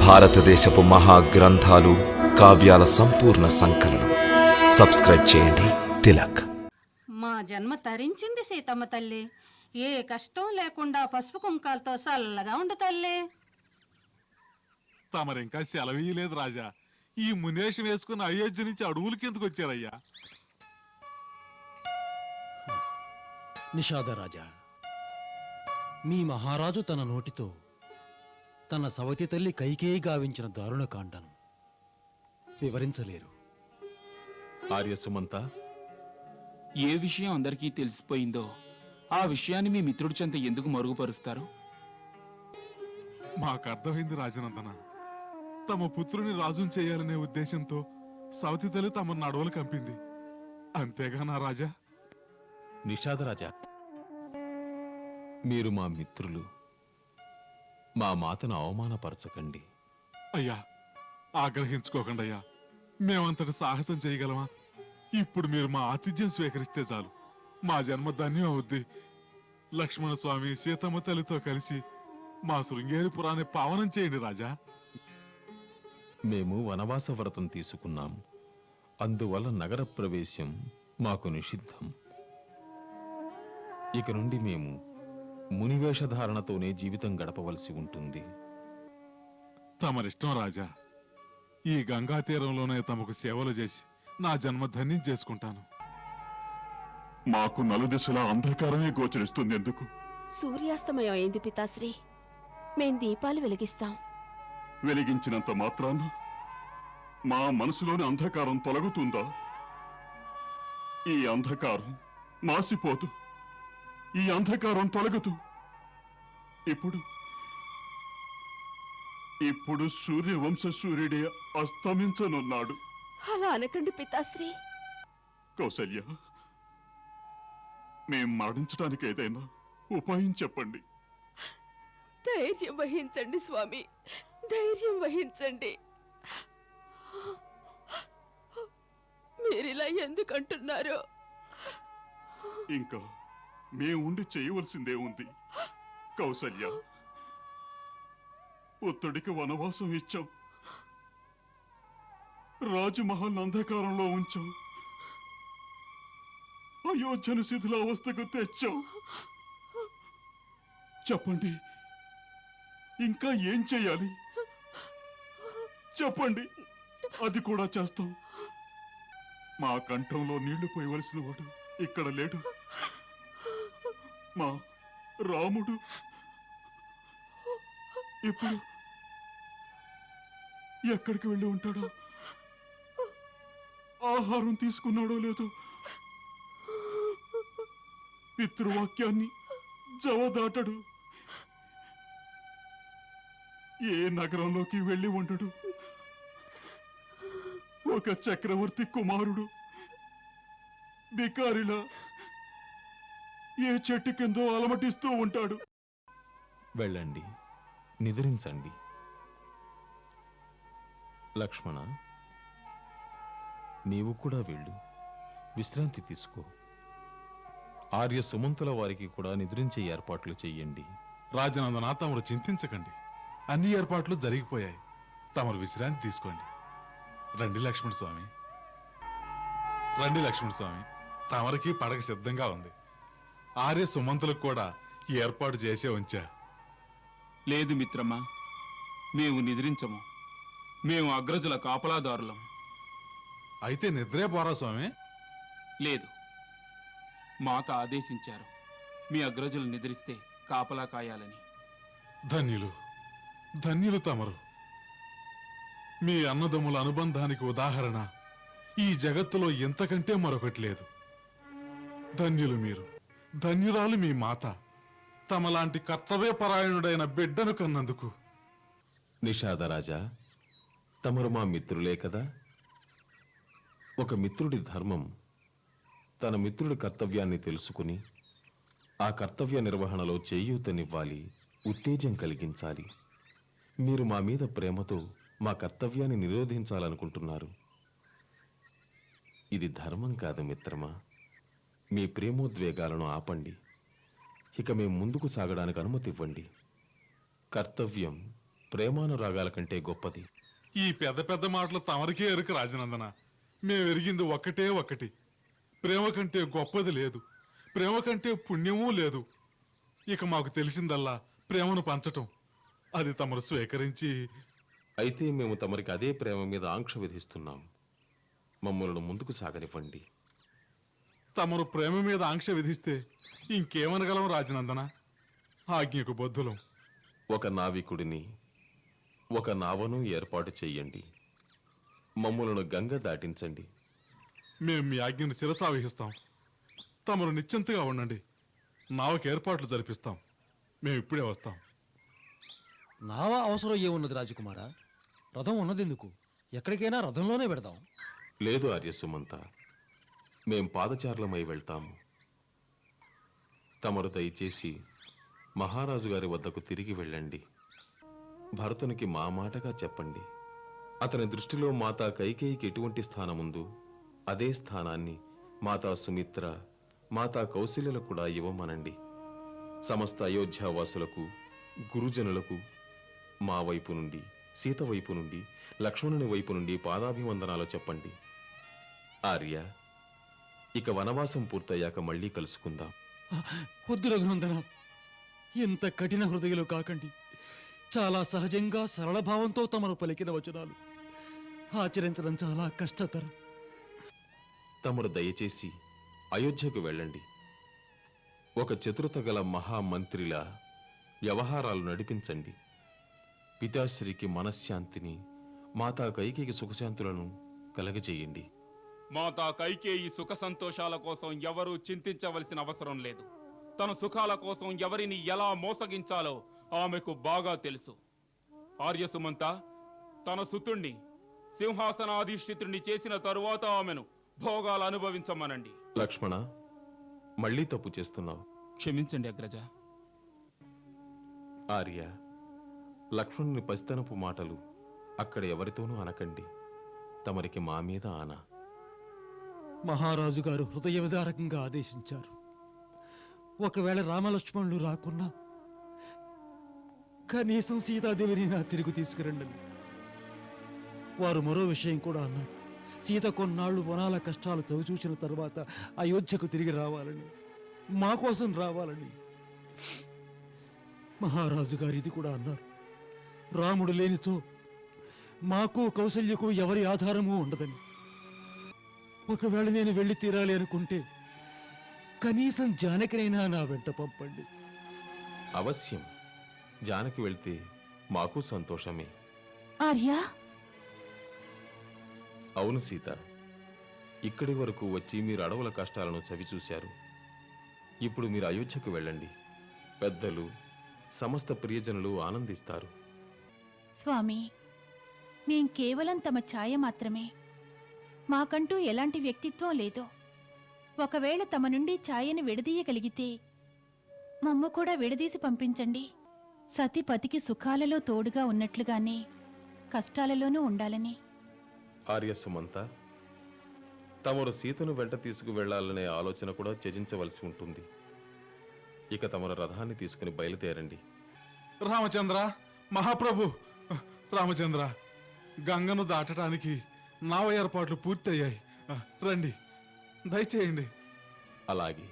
భారతదేశపు మహా గ్రంథాలు కావ్యాల సంపూర్ణ సంకలనం. సబ్స్క్రైబ్ చేయండి. తిలక్. మా జన్మ తరించింది సీతమ్మ తల్లి. ఏ కష్టం లేకుండా పసుపు కుంకాలతో చల్లగా ఉండు తల్లి. తమరింకా సెలవీయలేదు రాజా. ఈ మునేషం వేసుకున్న అయోధ్య నుంచి అడవులకి ఎందుకు వచ్చారయ్యా? నిషాదరాజా మీ మహారాజు తన నోటితో తన సవతి తల్లి కైకేయి గావించిన దారుణకాండను వివరించలేరు. ఆర్య సుమంత ఏ విషయం అందరికీ తెలిసిపోయిందో ఆ విషయాన్ని మీ మిత్రుడి చెంత ఎందుకు మరుగుపరుస్తారు? మాకు అర్థమైంది రాజనందన. తమ పుత్రుని రాజుని చేయాలనే ఉద్దేశంతో సవతి తల్లి తమ నడవలు కంపింది. అంతేగా నా రాజా? నిషాదరాజా మీరు మా మిత్రులు. మా మాతను అవమానపరచకండి. అయ్యా ఆగ్రహించుకోకండి అయ్యా మేమంతటి సాహసం చేయగలమా? ఇప్పుడు మీరు మా ఆతిథ్యం స్వీకరిస్తే చాలు. మా జన్మ ధన్యం అవుద్ది. లక్ష్మణ స్వామి సీతమ్మ తల్లితో కలిసి మా శృంగేరి పురాన్ని పావనం చేయండి రాజా. మేము వనవాస వ్రతం తీసుకున్నాం. అందువల్ల నగర ప్రవేశం మాకు నిషిద్ధం. ఇక నుండి మేము మునివేషధారణతోనే జీవితం గడపవలసి ఉంటుంది. తమరిష్టం రాజా. ఈ గంగా తీరంలోనే తమకు సేవలు చేసి నా జన్మ ధన్యం చేసుకుంటాను. మాకు నలుదిశలా అంధకారమే గోచరిస్తుంది ఎందుకు? సూర్యాస్తమయం అయింది పితాశ్రీ. మేం దీపాలు వెలిగిస్తాం. వెలిగించినంత మాత్రాన మా మనసులోని అంధకారం తొలగుతుందా? ఈ అంధకారం మాసిపోదు. ఈ అంధకారం తొలగదు. ఇప్పుడు ఇప్పుడు సూర్యవంశ సూర్యుడే అస్తమించనున్నాడు. అలా అనకండి పితాశ్రీ. కౌసల్య మేం మరణించడానికి ఏదైనా ఉపాయం చెప్పండి. ధైర్యం వహించండి స్వామి ధైర్యం వహించండి. మీరిలా ఎందుకంటున్నారు? ఇంకా మేము ఉండి చేయవలసిందే ఉంది. కౌసల్య పుత్రుడికి వనవాసం ఇచ్చాం. రాజమహల్ అంధకారంలో ఉంచాం. అయోధ్యను శిథిలావస్థకు తెచ్చాం. చెప్పండి ఇంకా ఏం చేయాలి? చెప్పండి అది కూడా చేస్తాం. మా కంఠంలో నీళ్ళు పోయవలసిన వాడు ఇక్కడ లేడు. మా రాముడు. ఇప్పుడు ఎక్కడికి వెళ్ళి ఉంటాడో? ఆహారం తీసుకున్నాడో లేదో? పితృవాక్యాన్ని జవదాటడు. ఏ నగరంలోకి వెళ్ళి ఉండడు. ఒక చక్రవర్తి కుమారుడు. బికారిలా ఏ చెట్టు కిందో అలమటిస్తూ ఉంటాడు. వెళ్ళండి. నిద్రించండి. లక్ష్మణ నీవు కూడా వెళ్ళు. విశ్రాంతి తీసుకో. ఆర్య సుమంతుల వారికి కూడా నిద్రించే ఏర్పాట్లు చెయ్యండి. రాజనందన తమరు చింతించకండి. అన్ని ఏర్పాట్లు జరిగిపోయాయి. తమరు విశ్రాంతి తీసుకోండి. రండి లక్ష్మణ స్వామి రండి లక్ష్మణ స్వామి తమరికి పడక సిద్ధంగా ఉంది. ఆర్య సుమంతులకు కూడా ఏర్పాటు చేసే ఉంచా. లేదు మిత్రమా మేము నిద్రించము. మేము అగ్రజుల కాపలాదారులం. అయితే నిద్రే పోరా స్వామి? లేదు. మాత ఆదేశించారు మీ అగ్రజులు నిద్రిస్తే కాపలా కాయాలని. ధన్యులు ధన్యులు తమరు. మీ అన్నదమ్ముల అనుబంధానికి ఉదాహరణ ఈ జగత్తులో ఇంతకంటే మరొకటి లేదు. ధన్యులు మీరు. ధన్యురాలు మీ మాత. తమలాంటి కర్తవ్యపరాయణుడైన బిడ్డను కన్నందుకు. నిషాదరాజా తమరు మా మిత్రులే కదా? ఒక మిత్రుడి ధర్మం తన మిత్రుడి కర్తవ్యాన్ని తెలుసుకుని ఆ కర్తవ్య నిర్వహణలో చేయూతనివ్వాలి ఉత్తేజం కలిగించాలి. మీరు మా మీద ప్రేమతో మా కర్తవ్యాన్ని నిరోధించాలనుకుంటున్నారు. ఇది ధర్మం కాదు మిత్రమా? మీ ప్రేమోద్వేగాలను ఆపండి. ఇక మేం ముందుకు సాగడానికి అనుమతి ఇవ్వండి. కర్తవ్యం ప్రేమానురాగాల కంటే గొప్పది. ఈ పెద్ద పెద్ద మాటలు తమరికే ఎరుక రాజనందన? మేము ఎరిగింది ఒక్కటే ఒక్కటి ప్రేమ కంటే గొప్పది లేదు. ప్రేమ కంటే పుణ్యమూ లేదు. ఇక మాకు తెలిసిందల్లా ప్రేమను పంచటం. అది తమరు స్వీకరించి అయితే మేము తమరికి అదే ప్రేమ మీద ఆంక్ష విధిస్తున్నాం. మమ్మల్ని ముందుకు సాగనివ్వండి. తమరు ప్రేమ మీద ఆంక్ష విధిస్తే ఇంకేమనగలం రాజనందన? ఆజ్ఞకు బొద్దులం ఒక నావికుడిని ఒక నావను ఏర్పాటు చెయ్యండి. మమ్మలను గంగ దాటించండి. మేము మీ ఆజ్ఞను శిరసావహిస్తాం. తమరు నిశ్చింతగా ఉండండి. నావకి ఏర్పాట్లు జరిపిస్తాం. మేము ఇప్పుడే వస్తాం. నావా అవసరం ఏమున్నది రాజకుమారా? రథం ఉన్నదెందుకు? ఎక్కడికైనా రథంలోనే పెడదాం. లేదు ఆర్యసుమంత. మేం పాదచారులమై వెళ్తాము తమరు దయచేసి మహారాజు గారి వద్దకు తిరిగి వెళ్ళండి. భరతునికి మా మాటగా చెప్పండి. అతని దృష్టిలో మాతా కైకేయికి ఎటువంటి స్థానముందో అదే స్థానాన్ని మాతా సుమిత్ర మాతా కౌశల్యలకు కూడా ఇవ్వమనండి. సమస్త అయోధ్యావాసులకు గురుజనులకు మా వైపు నుండి సీత వైపు నుండి లక్ష్మణుని వైపు నుండి పాదాభివందనాలు చెప్పండి. ఆర్య ఇక వనవాసం పూర్తయ్యాక మళ్ళీ కలుసుకుందాం. వద్దు రఘునందన. ఇంత కఠిన హృదయులు కాకండి. చాలా సహజంగా సరళ భావంతో తమను పలికిన వచనాలు. ఆచరించడం చాలా కష్టతరం. తమరు దయచేసి అయోధ్యకు వెళ్ళండి. ఒక చతురత గల మహామంత్రిలా వ్యవహారాలు నడిపించండి. పితాశ్రీకి మనశ్శాంతిని మాతా కైకేయికి సుఖశాంతులను కలగజేయండి. మాతా కైకేయి సుఖ సంతోషాల కోసం ఎవరూ చింతించవలసిన అవసరం లేదు. తన సుఖాల కోసం ఎవరిని ఎలా మోసగించాలో ఆమెకు బాగా తెలుసు. ఆర్యసుమంత తన సుతుణ్ణి సింహాసనాధిష్ఠితుణ్ణి చేసిన తరువాత ఆమెను భోగాలు అనుభవించమనండి. లక్ష్మణ మళ్ళీ తప్పు చేస్తున్నావు. క్షమించండి అగ్రజ. ఆర్య లక్ష్మణుని పసితనపు మాటలు అక్కడ ఎవరితోనూ అనకండి. తమరికి మా మీద ఆనా. మహారాజు గారు హృదయ విదారకంగా ఆదేశించారు. ఒకవేళ రామలక్ష్మణులు రాకున్నా కనీసం సీతాదేవిని నా తిరిగి తీసుకురండి వారు మరో విషయం కూడా అన్నారు. సీత కొన్నాళ్ళు వనాల కష్టాలు చవిచూసిన తర్వాత అయోధ్యకు తిరిగి రావాలని మా కోసం రావాలని మహారాజు గారు ఇది కూడా అన్నారు. రాముడు లేనిచో మాకు కౌశల్యకు ఎవరి ఆధారము ఉండదని. ఒకవేళ నేను వెళ్ళి తీరాలి అనుకుంటే కనీసం జానకినైనా నా వెంట పంపండి. అవశ్యం. జానకి వెళ్తే మాకు సంతోషమే. ఆర్యా? అవును సీత. ఇక్కడి వరకు వచ్చి మీరు అడవుల కష్టాలను చవిచూశారు. ఇప్పుడు మీరు అయోధ్యకు వెళ్ళండి. పెద్దలు సమస్త ప్రియజనులు ఆనందిస్తారు. స్వామి మేం కేవలం తమ ఛాయ మాత్రమే. మాకంటూ ఎలాంటి వ్యక్తిత్వం లేదు. ఒకవేళ తమ నుండి ఛాయను విడదీయగలిగితే మమ్మ కూడా విడదీసి పంపించండి. సతి పతికి సుఖాలలో తోడుగా ఉన్నట్లుగానే కష్టాలలోనూ ఉండాలని. ఆర్యసుమంత తమరు సీతను వెంట తీసుకువెళ్ళాలనే ఆలోచన కూడా త్యజించవలసి ఉంటుంది. ఇక తమరు రథాన్ని తీసుకుని బయలుదేరండి. రామచంద్ర మహాప్రభు రామచంద్ర గంగను దాటడానికి నావ ఏర్పాట్లు పూర్తయ్యాయి. రండి. దయచేయండి. అలాగే.